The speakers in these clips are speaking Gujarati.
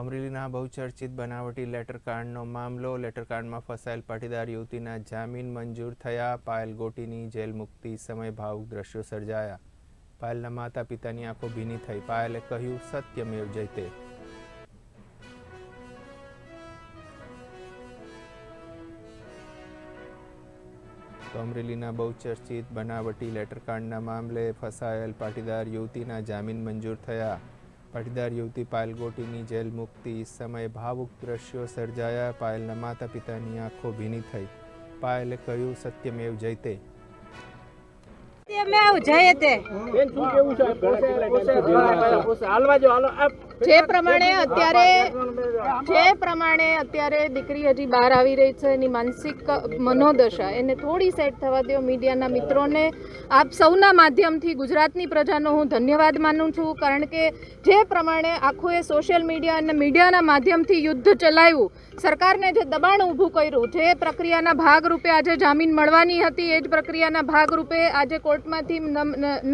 અમરેલીના બહુચર્ચિત બનાવટી લેટર કાર્ડનો મામલો, લેટર કાર્ડમાં ફસાયેલ પાટીદાર યુવતીના જામીન મંજૂર થયા, પાયલ ગોટીની જેલ મુક્તિ સમય ભાવુક દ્રશ્યો સર્જાયા. પાયલના માતા પિતાની આંખો ભીની થઈ. પાયલે કહ્યું, સત્યમેવ જયતે તો. અમરેલીના બહુચર્ચિત બનાવટી લેટરકાર્ડના મામલે ફસાયેલ પાટીદાર યુવતીના જામીન મંજૂર થયા. પાટીદાર યુવતી પાયલ ગોટીની જેલ મુક્તિ સમયે ભાવુક દ્રશ્યો સર્જાયા પાયલના માતા પિતાની આંખો ભીની થઈ. પાયલે કહ્યું સત્યમેવ જયતે સત્યમેવ જયતે બેન શું કેવું છે? હાલવા જો હાલો. આ જે પ્રમાણે અત્યારે જે પ્રમાણે અત્યારે દીકરી હજી બહાર આવી રહી છે, એની માનસિક મનોદશા, એને થોડી સેટ થવા દો. મીડિયાના મિત્રોને આપ સૌના માધ્યમથી ગુજરાતની પ્રજાનો હું ધન્યવાદ માનું છું, કારણ કે જે પ્રમાણે આખું એ સોશિયલ મીડિયા અને મીડિયાના માધ્યમથી યુદ્ધ ચલાવ્યું સરકારને જે દબાણ ઊભું કર્યું, જે પ્રક્રિયાના ભાગરૂપે આજે જામીન મળવાની હતી, એ જ પ્રક્રિયાના ભાગરૂપે આજે કોર્ટમાંથી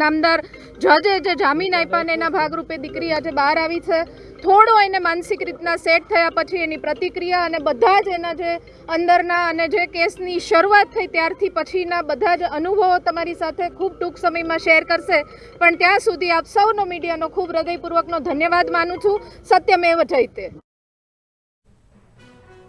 નામદાર જજે જે જામીન આપ્યા એના ભાગરૂપે દીકરી આજે બહાર આવી છે. થોડો એને માનસિક રીતના સેટ થયા પછી એની પ્રતિક્રિયા અને બધા જ એના જે અંદરના અને જે કેસની શરૂઆત થઈ ત્યારથી પછીના બધા જ અનુભવો તમારી સાથે ખૂબ ટૂંક સમયમાં શેર કરશે. પણ ત્યાં સુધી આપ સૌનો મીડિયાનો ખૂબ હૃદયપૂર્વકનો ધન્યવાદ માનું છું. સત્યમેવ જયતે